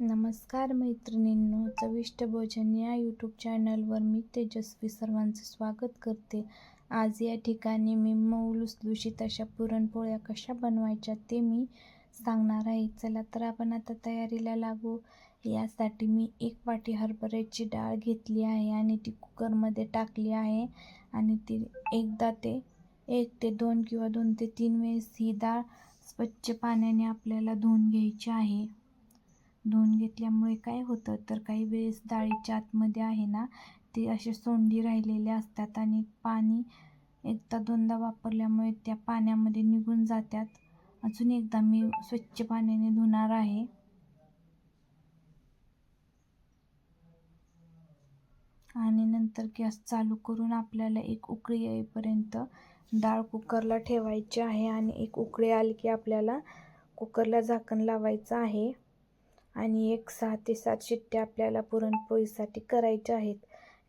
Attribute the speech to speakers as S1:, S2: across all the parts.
S1: नमस्कार मैत्रिणींनो चविष्ट भोजन या यूट्यूब चॅनलवर मी तेजस्वी सर्वांचं स्वागत करते. आज या ठिकाणी मी मऊ लुसलुशीत अशा पुरणपोळ्या कशा बनवायच्या ते मी सांगणार आहे. चला तर आपण आता तयारीला लागू. यासाठी मी एक वाटी हरभऱ्याची डाळ घेतली आहे आणि ती कुकरमध्ये टाकली आहे. आणि ती एकदा ते एक ते दोन किंवा दोन ते तीन वेळेस ही डाळ स्वच्छ पाण्याने आपल्याला धुवून घ्यायची आहे. धुवून घेतल्यामुळे काय होतं? तर काही वेळेस डाळीच्या आतमध्ये आहे ना ते असे सोंडी राहिलेले असतात आणि पाणी एकदा दोनदा वापरल्यामुळे त्या पाण्यामध्ये निघून जातात. अजून एकदा मी स्वच्छ पाण्याने धुणार आहे. आणि नंतर गॅस चालू करून आपल्याला एक उकळी येईपर्यंत डाळ कुकरला ठेवायची आहे आणि एक उकळी आली की आपल्याला कुकरला झाकण लावायचं आहे. आणि एक सहा ते सात शिट्ट्या आपल्याला पुरणपोळीसाठी करायच्या आहेत.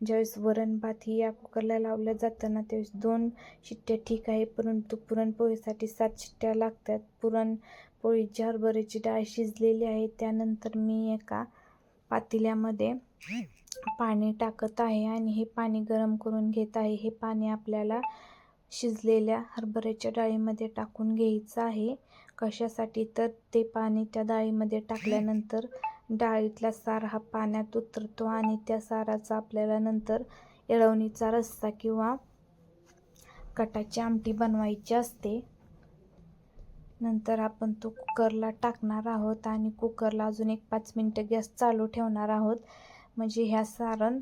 S1: ज्यावेळेस वरण भात ही या कुकरला लावलं जातं ना त्यावेळेस दोन शिट्ट्या ठीक आहे परंतु पुरणपोळीसाठी सात शिट्ट्या लागतात. पुरणपोळीची हरभऱ्याची डाळ शिजलेली आहे. त्यानंतर मी एका पातेल्यामध्ये पाणी टाकत आहे आणि हे पाणी गरम करून घेत आहे. हे पाणी आपल्याला शिजलेल्या हरभऱ्याच्या डाळीमध्ये टाकून घ्यायचं आहे. कशासाठी? तर ते पाणी त्या डाळीमध्ये टाकल्यानंतर डाळीतला सार हा पाण्यात उतरतो आणि त्या साराचा आपल्याला नंतर येळवणीचा रस्सा किंवा कटाची आमटी बनवायची असते. नंतर आपण तो कुकरला टाकणार आहोत आणि कुकरला अजून एक पाच मिनटं गॅस चालू ठेवणार आहोत. म्हणजे ह्या सारण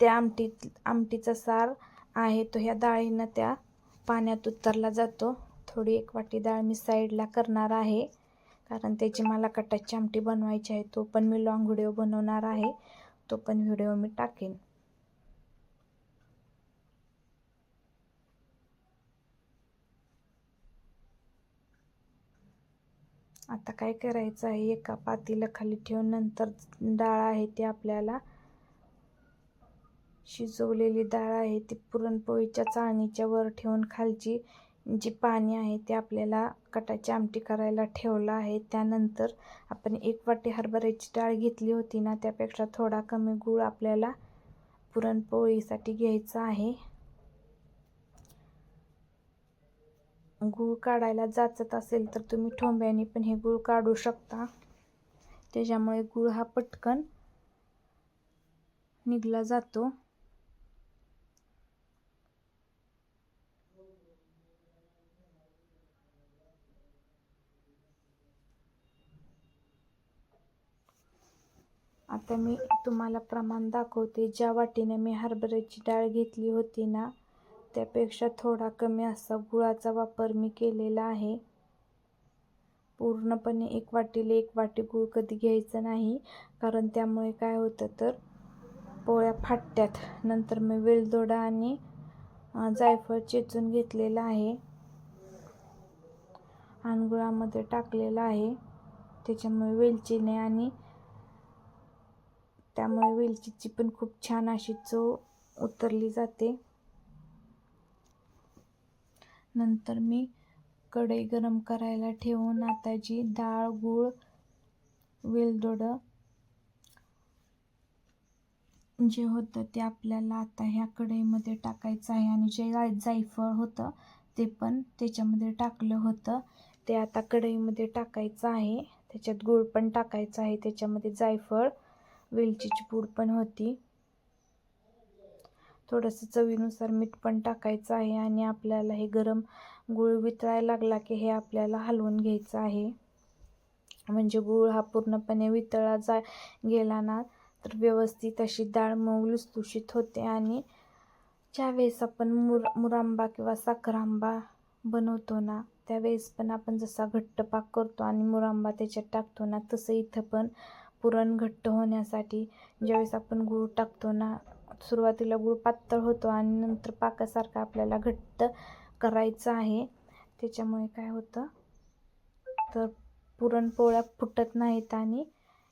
S1: त्या आमटीत आमटीचा सार आहे तो ह्या डाळीनं त्या पाण्यात उतरला जातो. थोडी एक वाटी डाळ मी साईडला करणार आहे. कारण त्याची मला कटाची आमटी बनवायची आहे तो पण मी लॉंग व्हिडिओ बनवणार आहे. तो पण व्हिडिओ मी टाकेन. आता काय करायचं आहे एका पातीला खाली ठेवून नंतर डाळ आहे ती आपल्याला शिजवलेली डाळ आहे ती पुरणपोळीच्या चाळणीच्या वर ठेवून खालची जी पाणी आहे ते आपल्याला कटाची आमटी करायला ठेवलं आहे. त्यानंतर आपण एक वाटी हरभऱ्याची डाळ घेतली होती ना त्यापेक्षा थोडा कमी गूळ आपल्याला पुरणपोळीसाठी घ्यायचा आहे. गूळ काढायला जाचत असेल तर तुम्ही ठोंब्याने पण हे गूळ काढू शकता. त्याच्यामुळे गूळ हा पटकन निघला जातो. आता मी तुम्हाला प्रमाण दाखवते. ज्या वाटीने मी हरभऱ्याची डाळ घेतली होती ना त्यापेक्षा थोडा कमी असा गुळाचा वापर मी केलेला आहे. पूर्णपणे एक वाटीला एक वाटी गूळ कधी घ्यायचं नाही कारण त्यामुळे काय होतं तर पोळ्या फाटत्यात. नंतर मी वेलदोडा आणि जायफळ चेचून घेतलेला आहे. आणि गुळामध्ये टाकलेला आहे. त्याच्यामुळे वेलचीने आणि त्यामुळे वेलचीची पण खूप छान अशी चव उतरली जाते. नंतर मी कढई गरम करायला ठेवून आता जी डाळ गूळ वेलदोडं जे होतं ते आपल्याला आता ह्या कढईमध्ये टाकायचं आहे आणि जे जायफळ होतं ते पण त्याच्यामध्ये टाकलं होतं. ते आता कढईमध्ये टाकायचं आहे. त्याच्यात गूळ पण टाकायचं आहे. त्याच्यामध्ये जायफळ वेलचीची पूड पण होती. थोडंसं चवीनुसार मीठ पण टाकायचं आहे आणि आपल्याला हे गरम गूळ वितळायला लागला की हे आपल्याला हलवून घ्यायचं आहे. म्हणजे गूळ हा पूर्णपणे वितळा जा गेला ना तर व्यवस्थित अशी डाळ मऊ लुसलुशीत होते आणि ज्यावेळेस आपण मुर मुरांबा किंवा साखर आंबा बनवतो ना त्यावेळेस पण आपण जसा घट्ट पाक करतो आणि मुरांबा त्याच्यात टाकतो ना तसं इथं पण पुरण घट्ट होण्यासाठी ज्यावेळेस आपण गूळ टाकतो ना सुरुवातीला गूळ पातळ होतो आणि नंतर पाकासारखा आपल्याला घट्ट करायचं आहे. त्याच्यामुळे काय होतं? तर पुरणपोळ्या फुटत नाहीत आणि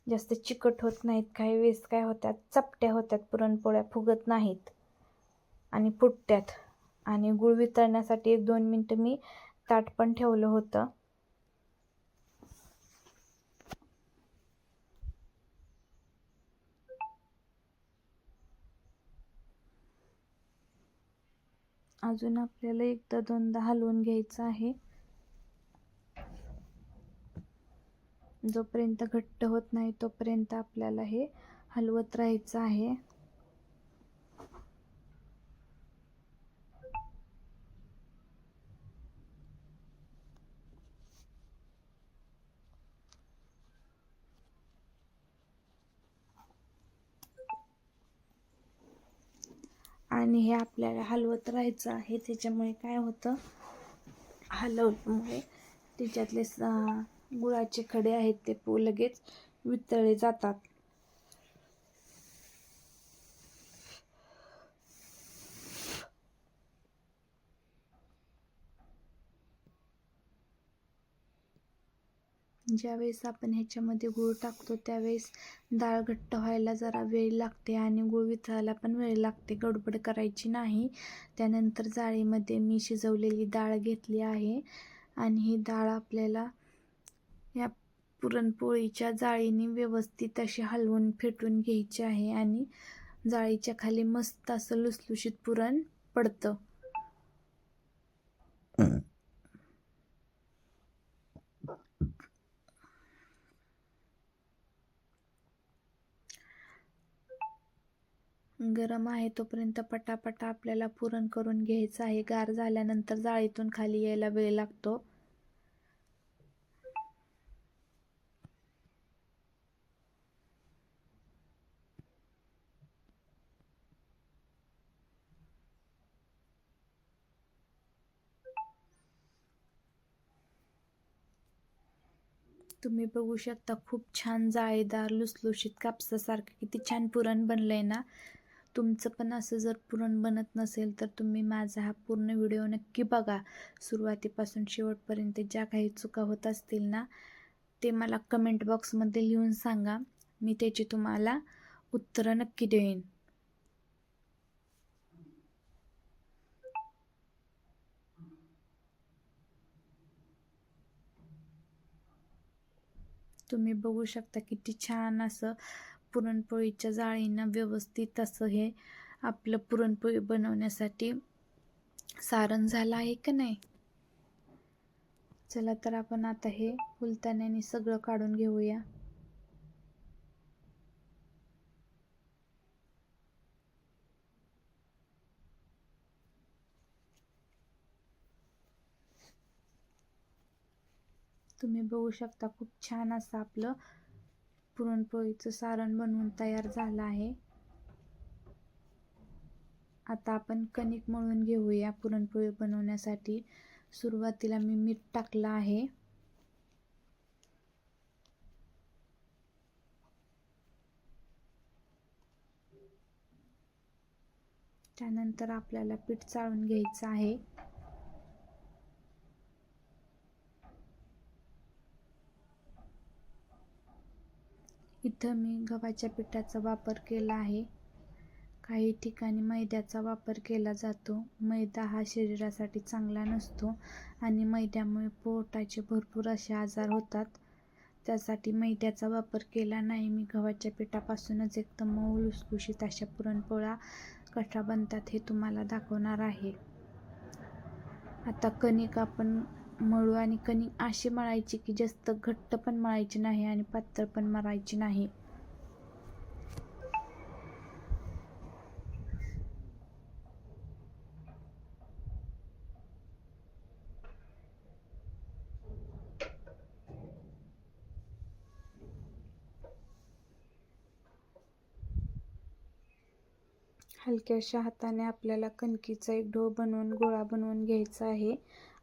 S1: जास्त चिकट होत नाहीत. काही वेळेस काय होत्यात चपट्या होत्यात पुरणपोळ्या फुगत नाहीत आणि फुटत्यात. आणि गुळ वितळण्यासाठी एक दोन मिनटं मी ताट पण ठेवलं होतं. अजून आपल्याला एकदा दोनदा हलवून घ्यायचं आहे. जोपर्यंत घट्ट होत नाही तोपर्यंत आपल्याला हे हलवत राहायचं आहे. आणि हे आपल्याला हलवत राहायचं आहे. त्याच्यामुळे काय होतं? हलवल्यामुळे त्याच्यातले स- गुळाचे खडे आहेत ते पो लगेच वितळले जातात. ज्यावेळेस आपण ह्याच्यामध्ये गूळ टाकतो त्यावेळेस डाळ घट्ट व्हायला जरा वेळ लागते आणि गूळ वितळायला पण वेळ लागते. गडबड करायची नाही. त्यानंतर जाळीमध्ये मी शिजवलेली डाळ घेतली आहे आणि ही डाळ आपल्याला या पुरणपोळीच्या जाळीने व्यवस्थित अशी हलवून फेटून घ्यायची आहे आणि जाळीच्या खाली मस्त असं लुसलुशीत पुरण पडतं. गरम आहे तोपर्यंत पटापटा आपल्याला पुरण करून घ्यायचं आहे. गार झाल्यानंतर जाळीतून खाली यायला वेळ लागतो. तुम्ही बघू शकता खूप छान जाळीदार लुसलुशीत कापसासारखं किती छान पुरण बनलंय ना. तुमचं पण असं जर पुरण बनत नसेल तर तुम्ही माझा हा पूर्ण व्हिडिओ नक्की बघा. सुरुवातीपासून शेवटपर्यंत ज्या काही चुका होत असतील ना ते मला कमेंट बॉक्समध्ये लिहून सांगा. मी त्याची तुम्हाला उत्तरं नक्की देईन. तुम्ही बघू शकता किती छान असं पुरणपोळीच्या जाळींना व्यवस्थित असं हे आपलं पुरणपोळी बनवण्यासाठी सारण झालं आहे का नाही? चला तर आपण आता हे फुलताण्याने सगळं काढून घेऊया. तुम्ही बघू शकता खूप छान असं आपलं पुरणपोळीचं सारण बनवून तयार झालं आहे. आता आपण कणिक मळून घेऊया. पुरणपोळी बनवण्यासाठी सुरुवातीला मी मीठ टाकलं आहे. त्यानंतर आपल्याला पीठ चाळून घ्यायचं आहे. इथं मी गव्हाच्या पिठाचा वापर केला आहे. काही ठिकाणी मैद्याचा वापर केला जातो. मैदा हा शरीरासाठी चांगला नसतो आणि मैद्यामुळे पोटाचे भरपूर असे आजार होतात. त्यासाठी मैद्याचा वापर केला नाही. मी गव्हाच्या पिठापासूनच एकदम मऊ लुसलुशीत अशा पुरणपोळ्या कशा बनतात हे तुम्हाला दाखवणार आहे. आता कणिक आपण मळू आणि कणिक अशी मळायची की जास्त घट्ट पण मळायची नाही आणि पातळ पण मळायची नाही. हलक्याशा हाताने आपल्याला कणकीचा एक ढो बनवून गोळा बनवून घ्यायचा आहे.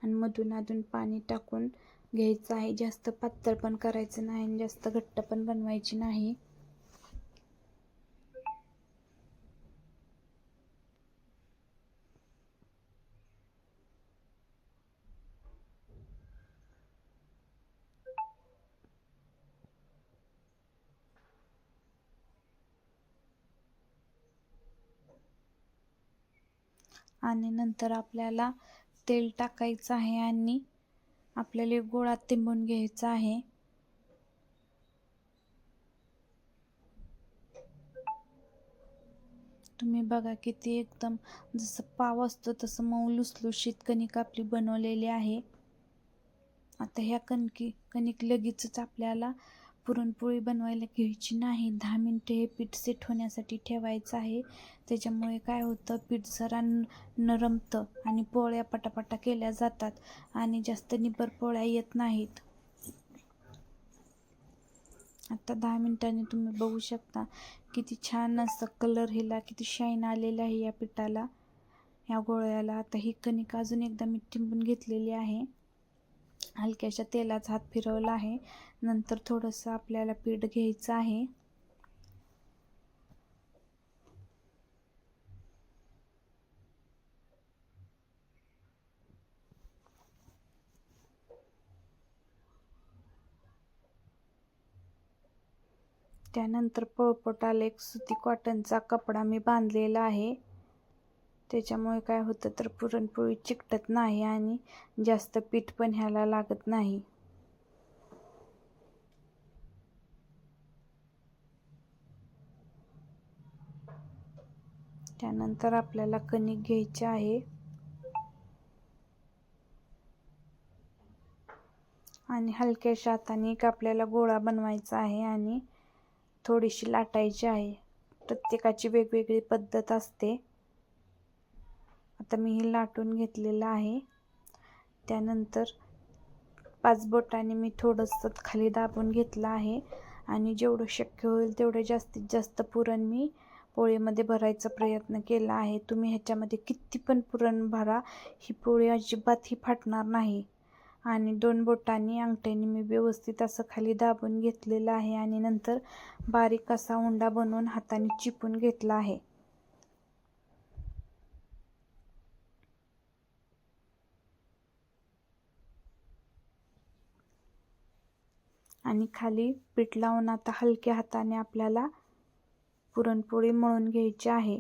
S1: आणि मधून अधून पाणी टाकून घ्यायचं आहे. जास्त पातळ पण करायचं नाही आणि जास्त घट्ट पण बनवायची नाही. आणि नंतर आपल्याला तेल टाकायचं आहे आणि आपल्याला गोळा तिंबून घ्यायचा आहे. तुम्ही बघा किती एकदम जसं पाव असतो तसं मऊ लुसलुशीत कणिक आपली बनवलेली आहे. आता ह्या कणकी कणिक लगेचच आपल्याला पुरणपोळी बनवायला घ्यायची नाही. दहा मिनटं हे पीठ सेट होण्यासाठी ठेवायचं आहे. त्याच्यामुळे काय होतं? पीठ जरा नरमतं आणि पोळ्या पटापटा केल्या जातात आणि जास्त निबर पोळ्या येत नाहीत. आता दहा मिनिटांनी तुम्ही बघू शकता किती छान असं कलर हिला किती शाईन आलेला आहे या पिठाला या गोळ्याला. आता ही कणिक अजून एकदा मी टिंबून घेतलेली आहे. हलक्याशा तेलाचा हात फिरवला आहे. नंतर थोडंसं आपल्याला पीठ घ्यायचं आहे. त्यानंतर पळपटाला एक सुती कॉटनचा कपडा मी बांधलेला आहे. त्याच्यामुळे काय होतं तर पुरणपोळी चिकटत नाही आणि जास्त पीठ पण ह्याला लागत नाही. त्यानंतर आपल्याला कणिक घ्यायचे आहे. आणि हलक्याशा हाताने एक आपल्याला गोळा बनवायचा आहे आणि थोडीशी लाटायची आहे. प्रत्येकाची वेगवेगळी पद्धत असते. आता मी हे लाटून घेतलेलं आहे. त्यानंतर पाच बोटाने मी थोडंसं खाली दाबून घेतलं आहे. आणि जेवढं शक्य होईल तेवढं जास्तीत जास्त पुरण मी पोळीमध्ये भरायचा प्रयत्न केला आहे. तुम्ही ह्याच्यामध्ये किती पण पुरण भरा ही पोळी अजिबात ही फाटणार नाही. आणि दोन बोटांनी अंगठ्याने मी व्यवस्थित असं खाली दाबून घेतलेलं आहे. आणि नंतर बारीक असा उंडा बनवून हाताने चिपून घेतला आहे. आणि खाली पीठ लावून आता हलक्या हाताने आपल्याला पुरणपोळी मळून घ्यायची आहे.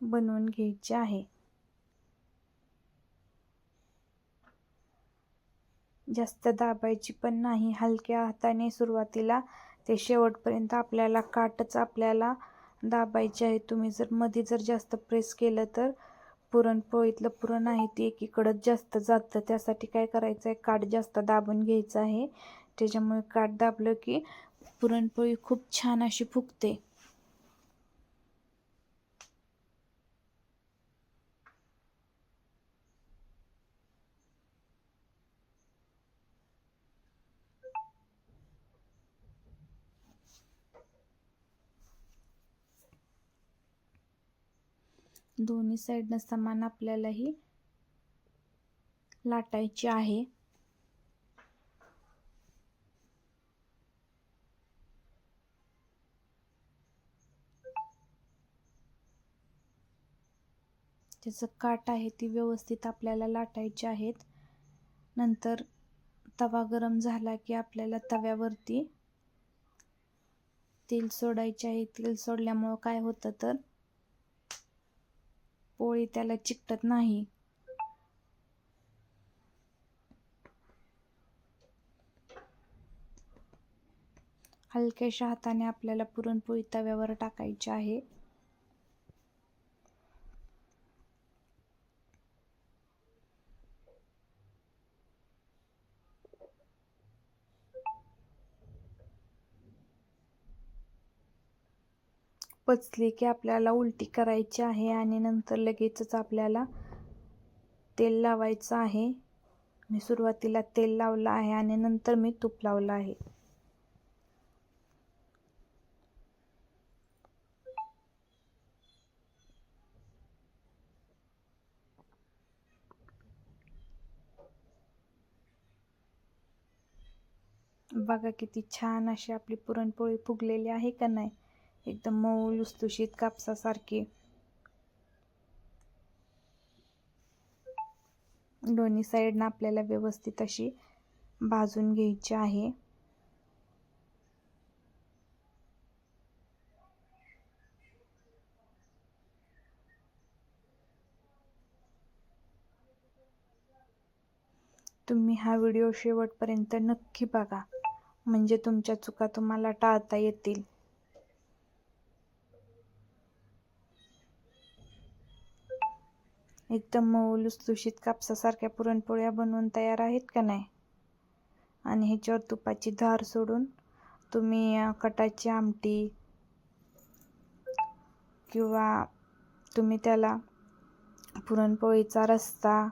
S1: बनवून घ्यायची आहे. जास्त दाबायची पण नाही. हलक्या हाताने सुरुवातीला ते शेवटपर्यंत आपल्याला काटच आपल्याला दाबायचे आहे. तुम्ही जर मध्ये जर जास्त प्रेस केलं तर पुरणपोळीतलं पुरण आहे ते एकीकडं जास्त जातं. त्यासाठी काय करायचं आहे काठ जास्त दाबून घ्यायचं आहे. त्याच्यामुळे काठ दाबलं की पुरणपोळी खूप छान अशी फुगते. दोन्ही साईडनं समान आपल्याला ही लाटायची आहे. त्याचं काट आहे ती व्यवस्थित आपल्याला लाटायची आहेत. नंतर तवा गरम झाला की आपल्याला तव्यावरती तेल सोडायचे आहे. तेल सोडल्यामुळं काय होतं तर पोळी त्याला चिकटत नाही. हलक्याशा हाताने आपल्याला पुरणपोळी तव्यावर टाकायची आहे. पचली की आपल्याला उलटी करायची आहे आणि नंतर लगेचच आपल्याला तेल लावायचं आहे. मी सुरुवातीला तेल लावलं आहे आणि नंतर मी तूप लावलं आहे. बघा किती छान अशी आपली पुरणपोळी फुगलेली आहे का नाही? एकदम मऊ लुसलुशीत कापसासारखी. दोन्ही साईडनं आपल्याला व्यवस्थित अशी भाजून घ्यायची आहे. तुम्ही हा व्हिडिओ शेवटपर्यंत नक्की बघा. म्हणजे तुमच्या चुका तुम्हाला टाळता येतील. एकदम मऊ लुसलुशीत कापसासारख्या पुरणपोळ्या बनवून तयार आहेत का नाही? आणि ह्याच्यावर तुपाची धार सोडून तुम्ही कटाची आमटी किंवा तुम्ही त्याला पुरणपोळीचा रस्सा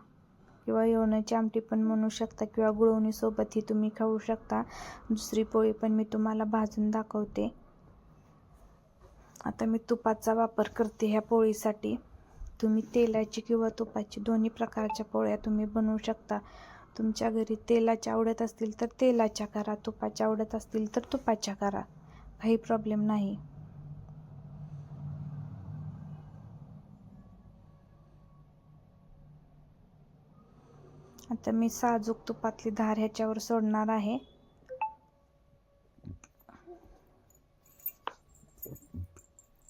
S1: किंवा येवण्याची आमटी पण म्हणू शकता किंवा गुळवणीसोबतही तुम्ही खाऊ शकता. दुसरी पोळी पण मी तुम्हाला भाजून दाखवते. आता मी तुपाचा वापर करते ह्या पोळीसाठी. तुम्ही तेलाची किंवा तुपाची दोन्ही प्रकारच्या पोळ्या तुम्ही बनवू शकता. तुमच्या घरी तेलाच्या आवडत असतील तर तेलाच्या करा तुपाच्या आवडत असतील तर तुपाच्या करा. काही प्रॉब्लेम नाही. आता मी साजूक तुपातली धार ह्याच्यावर सोडणार आहे.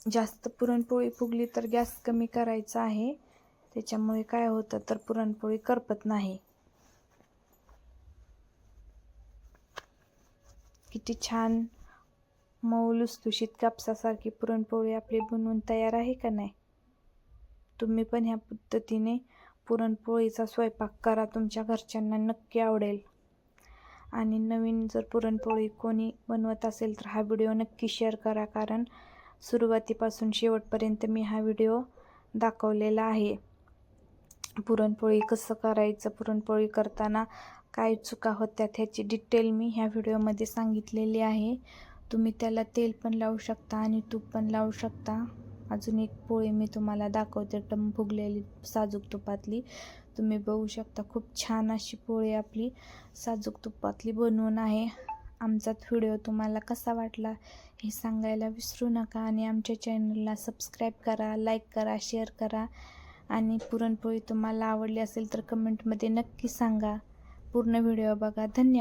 S1: जास्त पुरणपोळी फुगली तर गॅस कमी करायचा आहे. त्याच्यामुळे काय होतं तर पुरणपोळी करपत नाही. किती छान मऊ लुसलुशीत कापसासारखी पुरणपोळी आपली बनवून तयार आहे का नाही? तुम्ही पण ह्या पद्धतीने पुरणपोळीचा स्वयंपाक करा तुमच्या घरच्यांना नक्की आवडेल. आणि नवीन जर पुरणपोळी कोणी बनवत असेल तर हा व्हिडिओ नक्की शेअर करा कारण सुरुवातीपासून शेवटपर्यंत मी हा व्हिडिओ दाखवलेला आहे. पुरणपोळी कसं करायचं पुरणपोळी करताना काय चुका होत्या ह्याची डिटेल मी ह्या व्हिडिओमध्ये सांगितलेली आहे. तुम्ही त्याला तेल पण लावू शकता आणि तूप पण लावू शकता. अजून एक पोळी मी तुम्हाला दाखवते टम फुगलेली साजूक तुपातली. तुम्ही बघू शकता खूप छान अशी पोळी आपली साजूक तुपातली बनवून आहे. आमचा व्हिडिओ तुम्हाला कसा वाटला हे सांगायला विसरू नका आणि आमच्या चॅनलला सबस्क्राईब करा लाईक करा शेअर करा आणि पुरणपोळी तुम्हाला आवडली असेल तर कमेंटमध्ये नक्की सांगा. पूर्ण व्हिडिओ बघा. धन्यवाद.